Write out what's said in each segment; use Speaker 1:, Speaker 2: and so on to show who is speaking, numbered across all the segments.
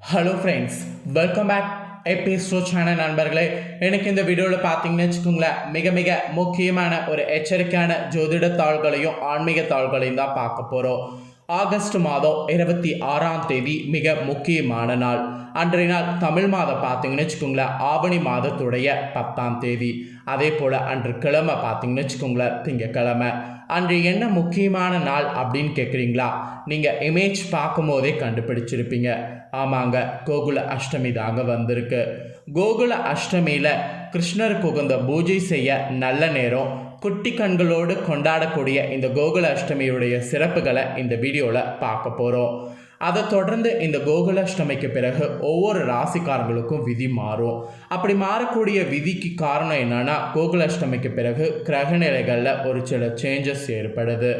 Speaker 1: Hello friends welcome back எபிஸ்டோ channel நண்பர்களே எனக்கு இந்த வீடியோவில் பார்த்தீங்கன்னு வச்சுக்கோங்களேன் மிக மிக முக்கியமான ஒரு எச்சரிக்கையான ஜோதிட தாள்களையும் ஆன்மீக தாள்களையும் தான் பார்க்க போகிறோம் ஆகஸ்ட் மாதம் இருபத்தி ஆறாம் தேதி மிக முக்கியமான நாள். அன்றைய நாள் தமிழ் மாதம் பார்த்தீங்கன்னு வச்சுக்கோங்களேன் ஆவணி மாதத்துடைய பத்தாம் தேதி. அதே போல் அன்று கிழமை பார்த்தீங்கன்னு வச்சுக்கோங்களேன் திங்கக்கிழமை. அன்று என்ன முக்கியமான நாள் அப்படின்னு கேட்குறீங்களா நீங்கள் இமேஜ் பார்க்கும்போதே கண்டுபிடிச்சிருப்பீங்க. ஆமாங்க கோகுல அஷ்டமி தாங்க வந்திருக்கு. கோகுல அஷ்டமியில் கிருஷ்ணருக்கு உகந்த பூஜை செய்ய நல்ல நேரம். குட்டி கண்களோடு கொண்டாடக்கூடிய இந்த கோகுல அஷ்டமியுடைய சிறப்புகளை இந்த வீடியோவில் பார்க்க போகிறோம் அதை தொடர்ந்து இந்த கோகுலாஷ்டமிக்கு பிறகு ஒவ்வொரு ராசிக்காரங்களுக்கும் விதி மாறும். அப்படி மாறக்கூடிய விதிக்கு காரணம் என்னன்னா கோகுலாஷ்டமிக்கு பிறகு கிரகநிலைகளில் ஒரு சில சேஞ்சஸ் ஏற்படுது.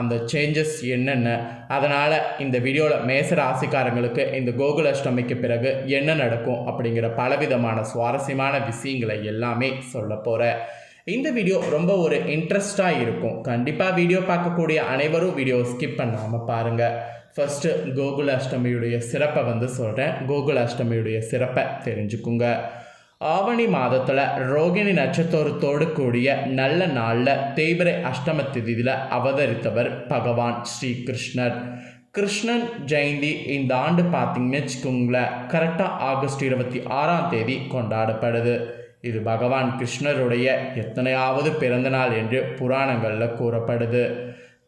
Speaker 1: அந்த சேஞ்சஸ் என்னென்ன? அதனால் இந்த வீடியோவில் மேச ராசிக்காரங்களுக்கு இந்த கோகுலாஷ்டமிக்கு பிறகு என்ன நடக்கும் அப்படிங்கிற பலவிதமான சுவாரஸ்யமான விஷயங்களை எல்லாமே சொல்ல போகிறேன் இந்த வீடியோ ரொம்ப ஒரு இன்ட்ரெஸ்டாக இருக்கும். கண்டிப்பாக வீடியோ பார்க்கக்கூடிய அனைவரும் வீடியோ ஸ்கிப் பண்ணாமல் பாருங்கள் ஃபஸ்ட்டு கோகுல அஷ்டமியுடைய சிறப்பை வந்து சொல்கிறேன் கோகுல அஷ்டமியுடைய சிறப்பை தெரிஞ்சுக்குங்க. ஆவணி மாதத்தில் ரோகிணி நட்சத்திரத்தோடு கூடிய நல்ல நாளில் தேய்பிரை அஷ்டம திதியில் அவதரித்தவர் பகவான் ஸ்ரீ கிருஷ்ணர் கிருஷ்ணன் ஜெயந்தி இந்த ஆண்டு பார்த்தீங்கன்னு வச்சுக்கோங்களேன் கரெக்டாக ஆகஸ்ட் இருபத்தி ஆறாம் தேதி கொண்டாடப்படுது. இது பகவான் கிருஷ்ணருடைய எத்தனையாவது பிறந்த நாள் என்று புராணங்களில் கூறப்படுது.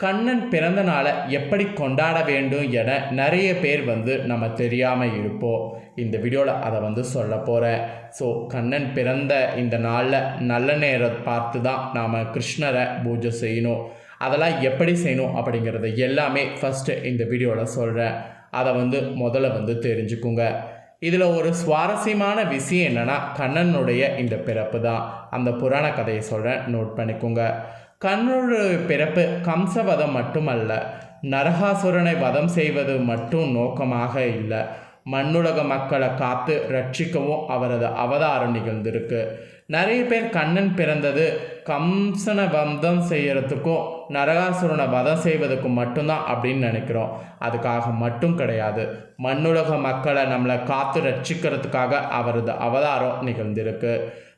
Speaker 1: கண்ணன் பிறந்த நாளை எப்படி கொண்டாட வேண்டும் என நிறைய பேர் வந்து நம்ம தெரியாமல் இருப்போம். இந்த வீடியோவில் அதை வந்து சொல்ல போகிறேன் ஸோ கண்ணன் பிறந்த இந்த நாளில் நல்ல நேரம் பார்த்து தான் நாம் கிருஷ்ணரை பூஜை செய்யணும். அதெல்லாம் எப்படி செய்யணும் அப்படிங்கிறத எல்லாமே ஃபஸ்ட்டு இந்த வீடியோவில் சொல்கிறேன் அதை வந்து முதல்ல வந்து தெரிஞ்சுக்குங்க. இதில் ஒரு சுவாரஸ்யமான விஷயம் என்னென்னா கண்ணனுடைய இந்த பிறப்பு தான். அந்த புராண கதையை சொல்கிறேன் நோட் பண்ணிக்கோங்க. கண்ணனுடைய பிறப்பு கம்சவதம் மட்டுமல்ல நரகாசுரனை வதம் செய்வது மட்டும் நோக்கமாக இல்லை. மண்ணுலக மக்களை காத்து ரட்சிக்கவும் அவரது அவதாரம் நிகழ்ந்திருக்கு. நிறைய பேர் கண்ணன் பிறந்தது கம்சனை வந்தம் செய்யறதுக்கும் நரகாசுரனை வதம் செய்வதற்கு மட்டும்தான் அப்படின்னு நினைக்கிறோம். அதுக்காக மட்டும் கிடையாது. மண்ணுலக மக்களை நம்மளை காத்து ரட்சிக்கிறதுக்காக அவரது அவதாரம் நிகழ்ந்திருக்கு.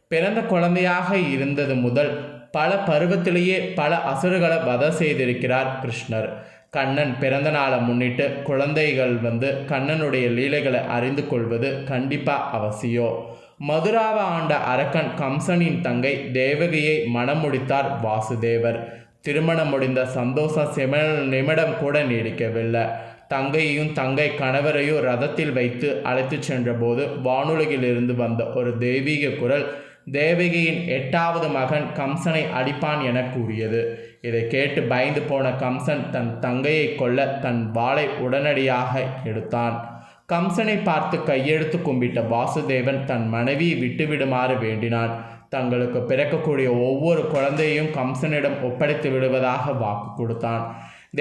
Speaker 1: பிறந்த குழந்தையாக இருந்தது முதல் பல பருவத்திலேயே பல அசுரர்களை வதம் செய்திருக்கிறார் கிருஷ்ணர். கண்ணன் பிறந்த நாளை முன்னிட்டு குழந்தைகள் வந்து கண்ணனுடைய லீலைகளை அறிந்து கொள்வது கண்டிப்பாக அவசியம். மதுராவை ஆண்ட அரக்கன் கம்சனின் தங்கை தேவகியை மணமுடித்தார் வாசுதேவர். திருமணம் முடிந்த சந்தோஷம் செம நிமிடம் கூட நீடிக்கவில்லை. தங்கையையும் தங்கை கணவரையும் ரதத்தில் வைத்து அழைத்து சென்றபோது வானுலகிலிருந்து வந்த ஒரு தெய்வீக குரல் தேவகியின் எட்டாவது மகன் கம்சனை அடிப்பான் என கூறியது. இதை கேட்டு பயந்து போன கம்சன் தன் தங்கையை கொல்ல தன் வாளை உடனடியாக எடுத்தான். கம்சனை பார்த்து கையெழுத்து கும்பிட்ட வாசுதேவன் தன் மனைவியை விட்டுவிடுமாறு வேண்டினான். தங்களுக்கு பிறக்கக்கூடிய ஒவ்வொரு குழந்தையும் கம்சனிடம் ஒப்படைத்து விடுவதாக வாக்கு கொடுத்தான்.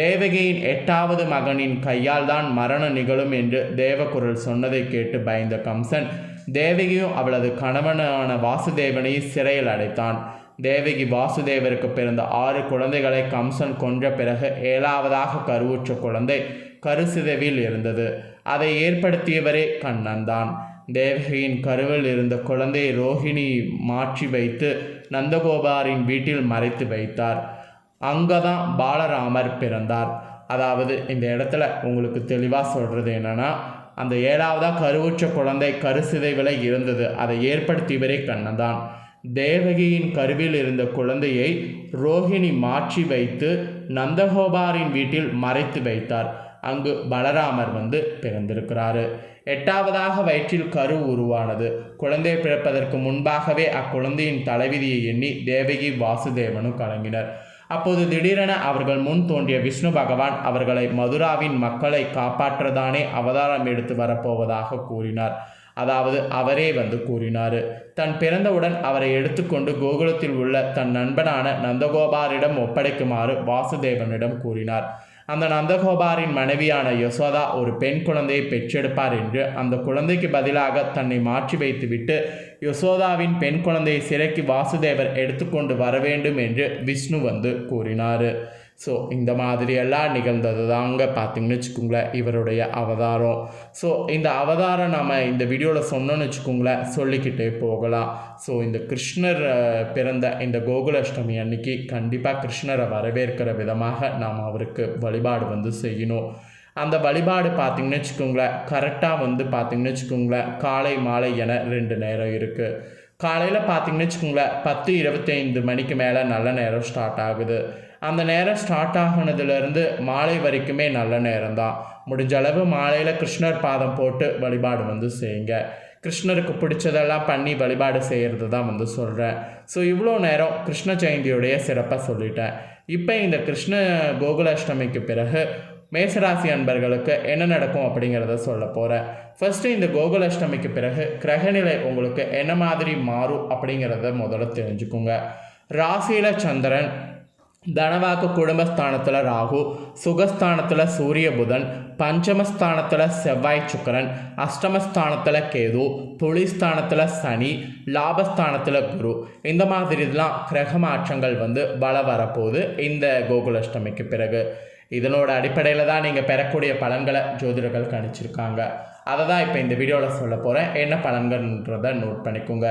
Speaker 1: தேவகியின் எட்டாவது மகனின் கையால் தான் மரணம் நிகழும் என்று தேவகுரல் சொன்னதை கேட்டு பயந்த கம்சன் தேவகியும் அவளது கணவனான வாசுதேவனை சிறையில் அடைத்தான். தேவகி வாசுதேவருக்கு பிறந்த ஆறு குழந்தைகளை கம்சன் கொன்ற பிறகு ஏழாவதாக கருவுற்ற குழந்தை கருசிதவில் இருந்தது. அதை ஏற்படுத்தியவரே கண்ணன் தான். தேவகியின் கருவில் இருந்த குழந்தையை ரோஹிணி மாற்றி வைத்து நந்தகோபாரின் வீட்டில் மறைத்து வைத்தார். அங்கதான் பாலராமர் பிறந்தார். அதாவது இந்த இடத்துல உங்களுக்கு தெளிவாக சொல்கிறது என்னென்னா அந்த ஏழாவதாக கருவுற்ற குழந்தை கருசிதைவில் இருந்தது. அதை ஏற்படுத்தியவரே கண்ணன் தான் தேவகியின் கருவில் இருந்த குழந்தையை ரோஹிணி மாற்றி வைத்து நந்தகோபாரின் வீட்டில் மறைத்து வைத்தார். அங்கு பலராமர் வந்து பிறந்திருக்கிறாரு. எட்டாவதாக வயிற்றில் கரு உருவானது. குழந்தை பிறப்பதற்கு முன்பாகவே அக்குழந்தையின் தலைவிதியை எண்ணி தேவகி வாசுதேவனும் கலங்கினர். அப்போது திடீரென அவர்கள் முன் தோன்றிய விஷ்ணு பகவான் அவர்களை மதுராவின் மக்களை காப்பாற்றதானே அவதாரம் எடுத்து வரப்போவதாக கூறினார். அதாவது அவரே வந்து கூறினார். தன் பிறந்தவுடன் அவரை எடுத்துக்கொண்டு கோகுலத்தில் உள்ள தன் நண்பனான நந்தகோபாரிடம் ஒப்படைக்குமாறு வாசுதேவனிடம் கூறினார். அந்த நந்தகோபாரின் மனைவியான யசோதா ஒரு பெண் குழந்தையை பெற்றெடுப்பார் என்று அந்த குழந்தைக்கு பதிலாக தன்னை மாற்றி வைத்துவிட்டு யசோதாவின் பெண் குழந்தையை சிறைக்கு வாசுதேவர் எடுத்துக்கொண்டு வர வேண்டும் என்று விஷ்ணு வந்து கூறினார். ஸோ இந்த மாதிரியெல்லாம் நிகழ்ந்தது தாங்க பார்த்தீங்கன்னு வச்சுக்கோங்களேன் இவருடைய அவதாரம். ஸோ இந்த அவதாரம் நம்ம இந்த வீடியோவில் சொன்னோன்னு வச்சுக்கோங்களேன் சொல்லிக்கிட்டே போகலாம். ஸோ இந்த கிருஷ்ணர் பிறந்த இந்த கோகுலாஷ்டமி அன்னைக்கு கண்டிப்பாக கிருஷ்ணரை வரவேற்கிற விதமாக நாம் அவருக்கு வழிபாடு வந்து செய்யணும். அந்த வழிபாடு பார்த்திங்கன்னு வச்சுக்கோங்களேன் கரெக்டாக வந்து பார்த்தீங்கன்னு வச்சுக்கோங்களேன் காலை மாலை என ரெண்டு நேரம் இருக்குது காலையில் பார்த்தீங்கன்னு வச்சுக்கோங்களேன் பத்து இருபத்தைந்து மணிக்கு மேலே நல்ல நேரம் ஸ்டார்ட் ஆகுது. அந்த நேரம் ஸ்டார்ட் ஆகினதுலேருந்து மாலை வரைக்குமே நல்ல நேரம் தான் முடிஞ்ச அளவு மாலையில் கிருஷ்ணர் பாதம் போட்டு வழிபாடு வந்து செய்யுங்க. கிருஷ்ணருக்கு பிடிச்சதெல்லாம் பண்ணி வழிபாடு செய்கிறது தான் வந்து சொல்கிறேன் ஸோ இவ்வளோ நேரம் கிருஷ்ண ஜெயந்தியுடைய சிறப்பாக சொல்லிட்டேன். இப்போ இந்த கிருஷ்ண கோகுலாஷ்டமிக்கு பிறகு மேசராசி அன்பர்களுக்கு என்ன நடக்கும் அப்படிங்கிறத சொல்ல போகிறேன் ஃபஸ்ட்டு இந்த கோகுலாஷ்டமிக்கு பிறகு கிரகநிலை உங்களுக்கு என்ன மாதிரி மாறும் அப்படிங்கிறத முதல்ல தெரிஞ்சுக்குங்க. ராசியில் சந்திரன் தனவாக்கு குடும்பஸ்தானத்தில் ராகு சுகஸ்தானத்தில் சூரிய புதன் பஞ்சமஸ்தானத்தில் செவ்வாய் சுக்கரன் அஷ்டமஸ்தானத்தில் கேது புலிஸ்தானத்தில் சனி லாபஸ்தானத்தில் குரு. இந்த மாதிரிலாம் கிரக மாற்றங்கள் வந்து பல வரப்போகுது இந்த கோகுலஷ்டமிக்கு பிறகு. இதனோட அடிப்படையில் தான் நீங்கள் பெறக்கூடிய பலன்களை ஜோதிடர்கள் கணிச்சிருக்காங்க. அதை தான் இப்போ இந்த வீடியோவில் சொல்ல போகிறேன் என்ன பலன்கள்ன்றதை நோட் பண்ணிக்கோங்க.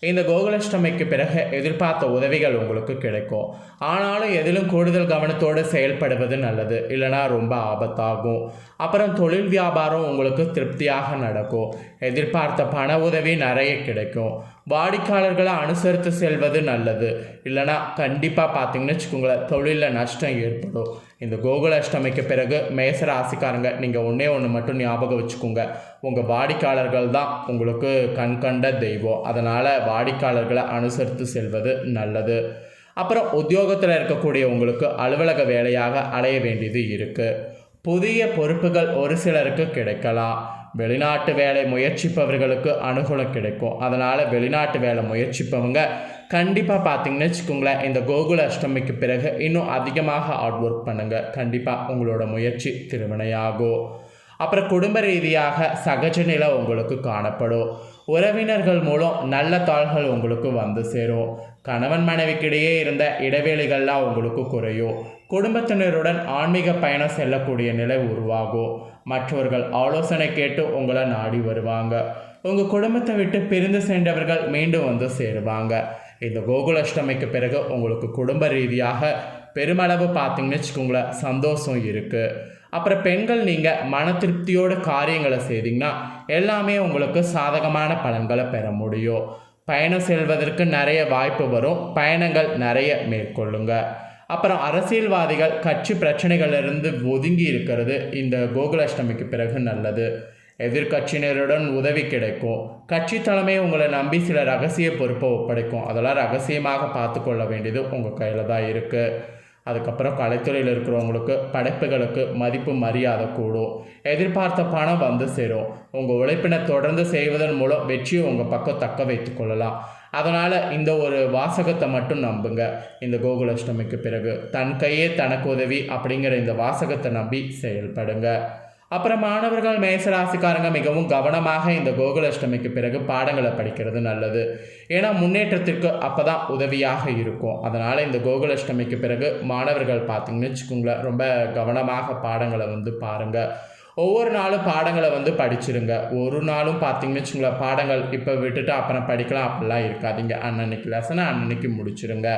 Speaker 1: இந்த கோகுலஷ்டமிக்கு பிறகு எதிர்பார்த்த உதவிகள் உங்களுக்கு கிடைக்கும். ஆனாலும் எதிலும் கூடுதல் கவனத்தோடு செயல்படுவது நல்லது. இல்லைனா ரொம்ப ஆபத்தாகும். அப்புறம் தொழில் வியாபாரம் உங்களுக்கு திருப்தியாக நடக்கும். எதிர்பார்த்த பண உதவி நிறைய கிடைக்கும். வாடிக்கையாளர்களை அனுசரித்து செல்வது நல்லது. இல்லைனா கண்டிப்பாக பார்த்தீங்கன்னு வச்சுக்கோங்களேன் தொழிலில் நஷ்டம் ஏற்படும். இந்த கோகுலாஷ்டமிக்கு பிறகு மேச ராசிக்காரங்க நீங்கள் ஒன்றே ஒன்று மட்டும் ஞாபகம் வச்சுக்கோங்க. உங்கள் வாடிக்கையாளர்கள் தான் உங்களுக்கு கண் கண்ட தெய்வம். அதனால் வாடிக்கையாளர்களை அனுசரித்து செல்வது நல்லது. அப்புறம் உத்தியோகத்தில் இருக்கக்கூடிய உங்களுக்கு அலுவலக வேலையாக அலைய வேண்டியது இருக்குது புதிய பொறுப்புகள் ஒரு சிலருக்கு கிடைக்கலாம். வெளிநாட்டு வேலை முயற்சிப்பவர்களுக்கு அனுகூலம் கிடைக்கும். அதனால் வெளிநாட்டு வேலை முயற்சிப்பவங்க கண்டிப்பாக பார்த்தீங்கன்னு வச்சுக்கோங்களேன் இந்த கோகுல அஷ்டமிக்கு பிறகு இன்னும் அதிகமாக ஹார்ட் ஒர்க் பண்ணுங்கள் கண்டிப்பாக உங்களோட முயற்சி திருவினையாகும் அப்புறம் குடும்ப ரீதியாக சகஜ நிலை உங்களுக்கு காணப்படும். உறவினர்கள் மூலம் நல்ல தாள்கள் உங்களுக்கு வந்து சேரும். கணவன் மனைவிக்கிடையே இருந்த இடைவேளைகள்லாம் உங்களுக்கு குறையும். குடும்பத்தினருடன் ஆன்மீக பயணம் செல்லக்கூடிய நிலை உருவாகும். மற்றவர்கள் ஆலோசனை கேட்டு உங்களை நாடி வருவாங்க. உங்கள் குடும்பத்தை விட்டு பிரிந்து சென்றவர்கள் மீண்டும் வந்து சேருவாங்க. இந்த கோகுலாஷ்டமிக்கு பிறகு உங்களுக்கு குடும்ப ரீதியாக பெருமளவு பார்த்தீங்கன்னு வச்சுக்கோங்களேன் சந்தோஷம் இருக்குது அப்புறம் பெண்கள் நீங்கள் மன திருப்தியோட காரியங்களை செய்தீங்கன்னா எல்லாமே உங்களுக்கு சாதகமான பலன்களை பெற முடியும். பயணம் செல்வதற்கு நிறைய வாய்ப்பு வரும். பயணங்கள் நிறைய மேற்கொள்ளுங்கள் அப்புறம் அரசியல்வாதிகள் கட்சி பிரச்சனைகளிலிருந்து ஒதுங்கி இருக்கிறது. இந்த கோகுலாஷ்டமிக்கு பிறகு நல்லது. எதிர்கட்சியினருடன் உதவி கிடைக்கும். கட்சி தலைமை உங்களை நம்பி சில ரகசிய பொறுப்பை ஒப்படைக்கும். அதெல்லாம் ரகசியமாக பார்த்து கொள்ள வேண்டியது உங்கள் கையில் தான் இருக்குது அதுக்கப்புறம் கலைத்துறையில் இருக்கிறவங்களுக்கு படைப்புகளுக்கு மதிப்பு மரியாதை கூடும். எதிர்பார்த்த பணம் வந்து சேரும். உங்கள் உழைப்பினை தொடர்ந்து செய்வதன் மூலம் வெற்றியை உங்கள் பக்கம் தக்க வைத்து கொள்ளலாம். அதனால் இந்த ஒரு வாசகத்தை மட்டும் நம்புங்க. இந்த கோகுலாஷ்டமிக்கு பிறகு. தன் கையே தனக்கு உதவி அப்படிங்கிற இந்த வாசகத்தை நம்பி செயல்படுங்க. அப்புறம் மாணவர்கள் மேசராசிக்காரங்க மிகவும் கவனமாக இந்த கோகுலாஷ்டமிக்கு பிறகு பாடங்களை படிக்கிறது நல்லது. ஏன்னா முன்னேற்றத்திற்கு அப்போ தான் உதவியாக இருக்கும். அதனால் இந்த கோகுலாஷ்டமிக்கு பிறகு மாணவர்கள் பார்த்தீங்கன்னு வச்சுக்கோங்களேன் ரொம்ப கவனமாக பாடங்களை வந்து பாருங்கள் ஒவ்வொரு நாளும் பாடங்களை வந்து படிச்சிருங்க. ஒரு நாளும் பார்த்தீங்கன்னு வச்சுங்களேன் பாடங்கள் இப்போ விட்டுட்டு அப்புறம் படிக்கலாம் அப்படிலாம் இருக்காதீங்க. அன்னன்னைக்கு லெசனை அன்னன்னைக்கு முடிச்சிருங்க.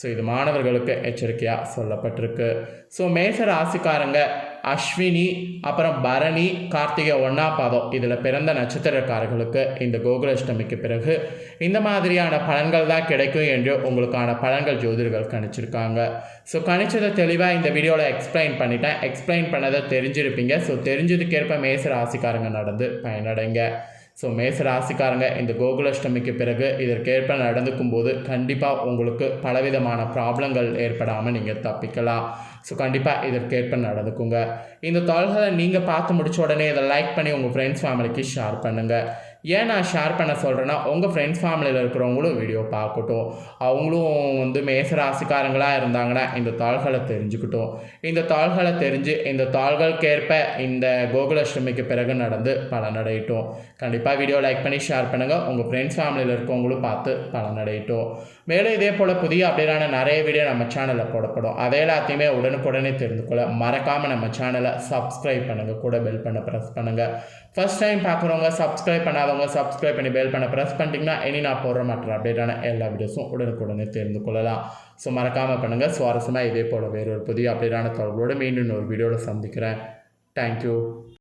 Speaker 1: ஸோ இது மாணவர்களுக்கு எச்சரிக்கையாக சொல்லப்பட்டிருக்கு. ஸோ மேச ராசிக்காரங்க அஸ்வினி அப்புறம் பரணி கார்த்திகை ஒன்றா பாதம் இதில் பிறந்த நட்சத்திரக்காரர்களுக்கு இந்த கோகுலாஷ்டமிக்கு பிறகு இந்த மாதிரியான பலன்கள் தான் கிடைக்கும் என்று உங்களுக்கான பலன்கள் ஜோதிடர்கள் கணிச்சிருக்காங்க. ஸோ கணிச்சதை தெளிவாக இந்த வீடியோவில் எக்ஸ்பிளைன் பண்ணிட்டேன். எக்ஸ்பிளைன் பண்ணதை தெரிஞ்சிருப்பீங்க. ஸோ தெரிஞ்சதுக்கேற்ப மேச ராசிக்காரங்க நடந்து பயனடைங்க. ஸோ மேச ராசிக்காரங்க இந்த கோகுலாஷ்டமிக்கு பிறகு இதற்கேற்ப நடந்துக்கும் போது கண்டிப்பாக உங்களுக்கு பலவிதமான ப்ராப்ளங்கள் ஏற்படாமல் நீங்கள் தப்பிக்கலாம். ஸோ கண்டிப்பாக இதற்கேற்ப நடந்துக்குங்க. இந்த தாள்களை நீங்கள் பார்த்து முடிச்ச உடனே இதை லைக் பண்ணி உங்கள் ஃப்ரெண்ட்ஸ் ஃபேமிலிக்கு ஷேர் பண்ணுங்கள் ஏன் நான் ஷேர் பண்ண சொல்கிறேன்னா உங்கள் ஃப்ரெண்ட்ஸ் ஃபேமிலியில் இருக்கிறவங்களும் வீடியோ பார்க்கட்டும். அவங்களும் வந்து மேச ராசிக்காரங்களாக இருந்தாங்கன்னா இந்த தாள்களை தெரிஞ்சுக்கிட்டும். இந்த தாள்களை தெரிஞ்சு இந்த தாள்களுக்கேற்ப இந்த கோகுலஷ்டமிக்கு பிறகு நடந்து பலனடையட்டும். கண்டிப்பாக வீடியோ லைக் பண்ணி ஷேர் பண்ணுங்கள் உங்கள் ஃப்ரெண்ட்ஸ் ஃபேமிலியில் இருக்கவங்களும் பார்த்து பலனடையட்டும். மேலும் இதே போல் புதிய அப்படியான நிறைய வீடியோ நம்ம சேனலில் போடப்படும். அதை எல்லாத்தையுமே உடனுக்குடனே தெரிந்து கொள்ள மறக்காமல் நம்ம சேனலை சப்ஸ்கிரைப் பண்ணுங்கள் கூட பெல் பண்ண ப்ரெஸ் பண்ணுங்கள் ஃபர்ஸ்ட் டைம் பார்க்குறவங்க சப்ஸ்கிரைப் பண்ணாதவங்க சப்ஸ்கிரைப் பண்ணி பெல் பண்ண ப்ரெஸ் பண்ணிட்டீங்கன்னா இனி நான் போடுற மற்ற அப்டேட்டான எல்லா வீடியோஸும் உடனுக்குடனே தெரிந்து கொள்ளலாம். ஸோ மறக்காமல் பண்ணுங்கள் சுவாரஸ்யமாக இதே போல் வேறொரு புதிய அப்டேட்டான தொடர்போடு மீண்டும் ஒரு வீடியோவில் சந்திக்கிறேன். தேங்க்யூ